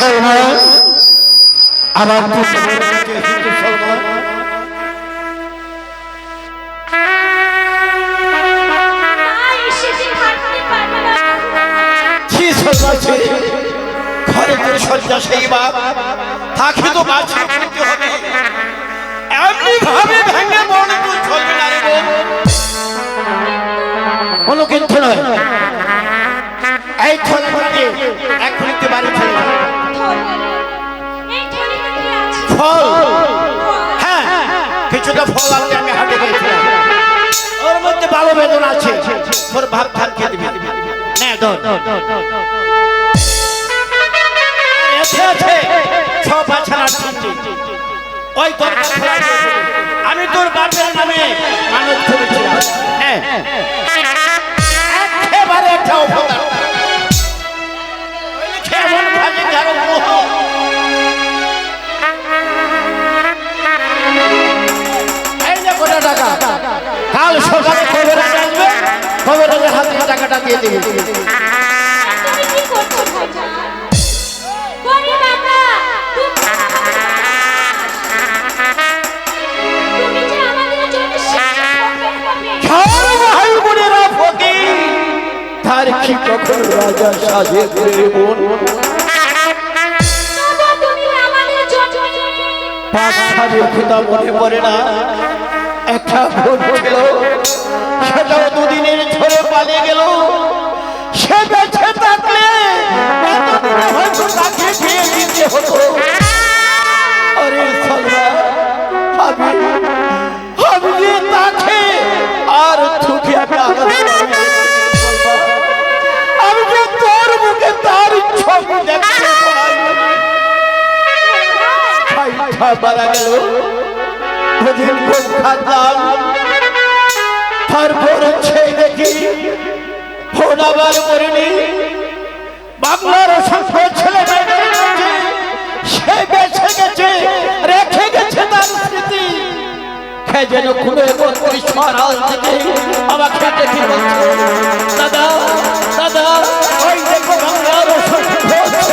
মুসলমান আমার ঘরে ঘরে সেই বাপ তাকে তো বাঁচিয়ে করতে এমনি ভাবে ভেঙে মনে তো কোনো কিন্তু নয়। এই কিছুটা ফল আনতে আমি হাটে গেছিলাম ওর মধ্যে ভালো বেদন আছে। ওর ভাব ধান খেয়ে দিবি নে, ধর। আমি তোর বাপের নামে মানত করেছিলাম। তার কি কখন রাজা সাজে করে বোন তবু তুমি আমাদের জন্য পাঁচখানের কথা মনে পড়ে না। একটা ভোট ছিল সেটাও দুদিনের ঝরে পালিয়ে গেল। তাকে বিয়ে দিতে হতো। আরে সালমা আমি আমি যে তাকে আর থুকে আমি। আমি যে তোর মুখে তার ছবি দেখতে বাংলার অসংখ্য যেন খুলে বত্রিশ মারাল থেকে আমার খেতে দাদা দাদা ওই দেখো বাংলার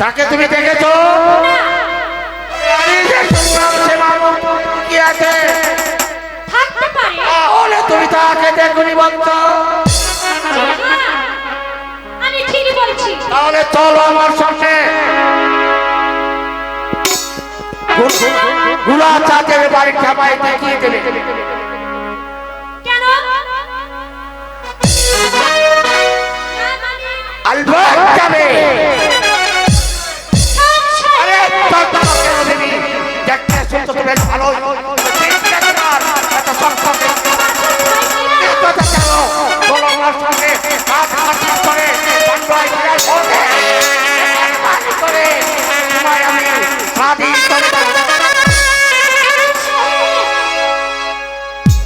তাকে তুমি দেখেছ? তুমি তাকে দেখুনি বলতো। তাহলে চলো আমার সঙ্গে গুলা চাঁদের বাড়ি দেখিয়ে দেবে।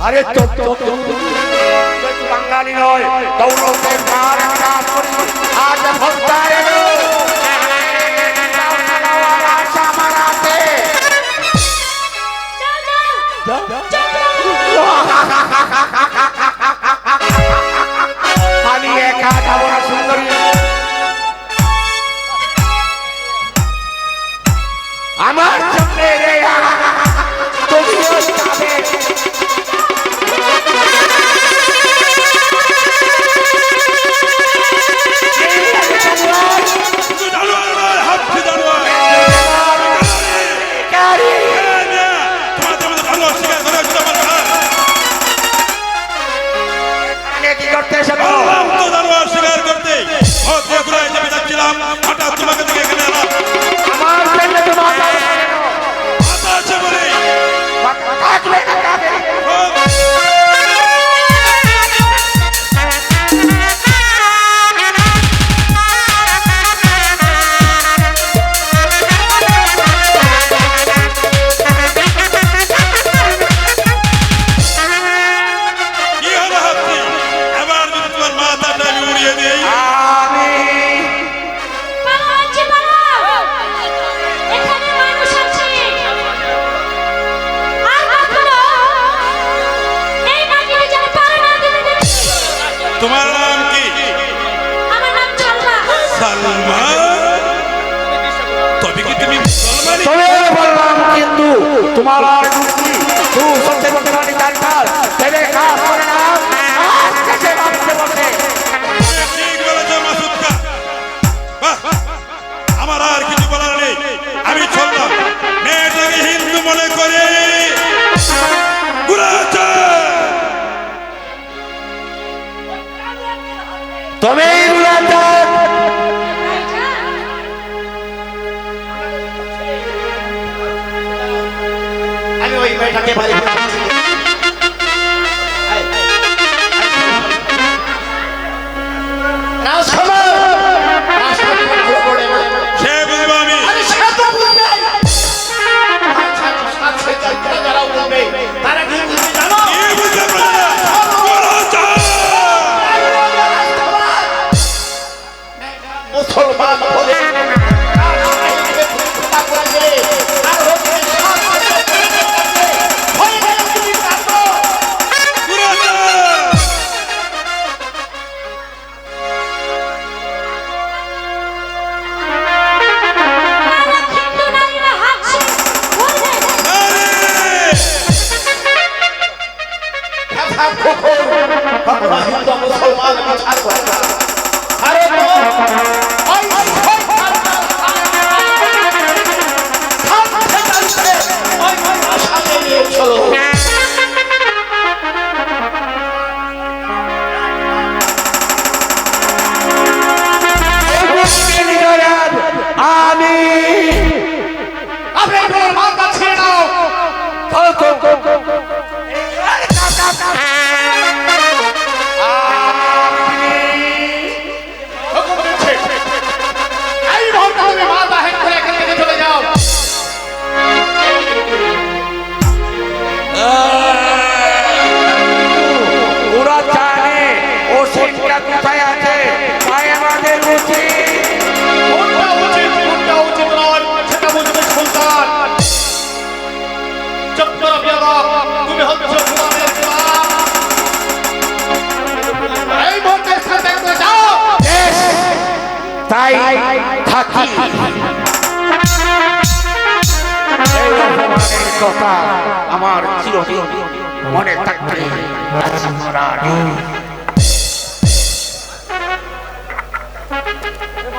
আরে বাঙালি নয় দৌলতের মার কাজ করি আজ ভক্তায় আমি একা খাব না সুন্দরী আমার চোখে রে। তুমি যাবে। তোমার আর बैठा के भाई মুসলমান হলে agora. তাই থাকি। কথা আমার চিরদিন মনে থাকবে।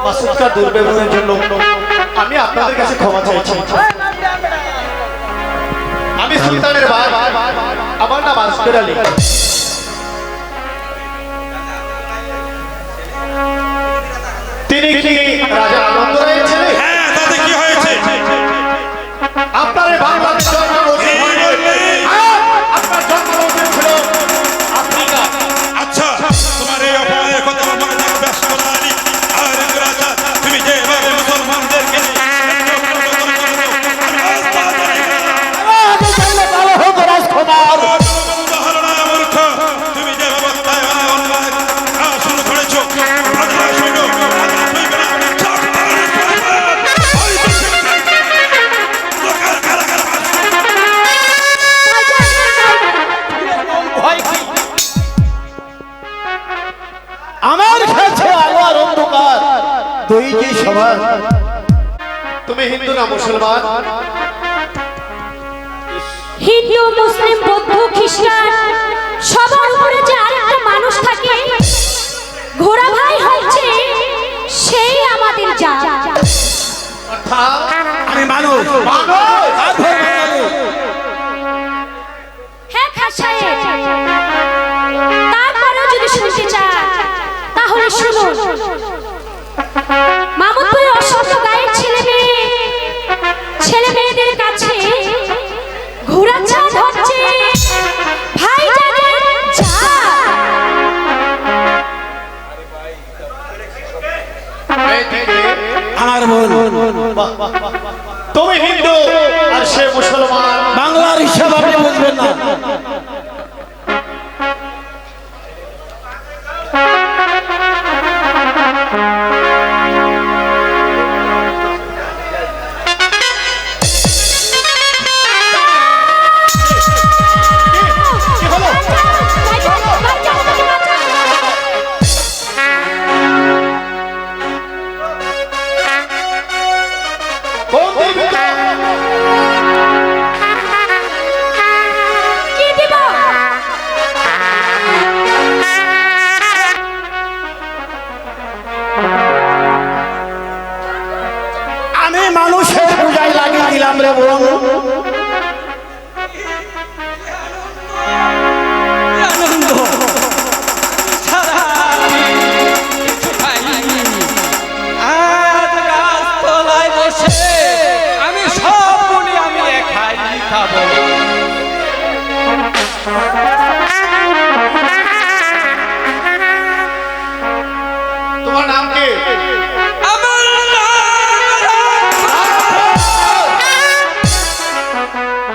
মাসুদকার দুর্ব্যবহারের জন্য আমি আপনাদের কাছে ক্ষমা চাইছি। আমি সুলতানের ভাই। আমার নাম আসফের আলী তিনি কি রাজা আনন্দ ছেলে হ্যাঁ তাতে কি হয়েছে? আপনার বাংলাদেশ তুই যে সবার তুমি হিন্দু না মুসলমান? হিন্দু মুসলিম বৌদ্ধ খ্রিস্টান সবার উপরে যে আরেকটা মানুষ থাকে ঘোড়া ভাই হচ্ছে সেই আমাদের যা আমি মানুষ। মানুষ। ছেলে মেয়েদের কাছে ঘোড়া চাঁদ হচ্ছে ভাই আমার বোন তুমি হিন্দু আর সে মুসলমান। বাংলার হিসাব আপনি বুঝবেন না। কি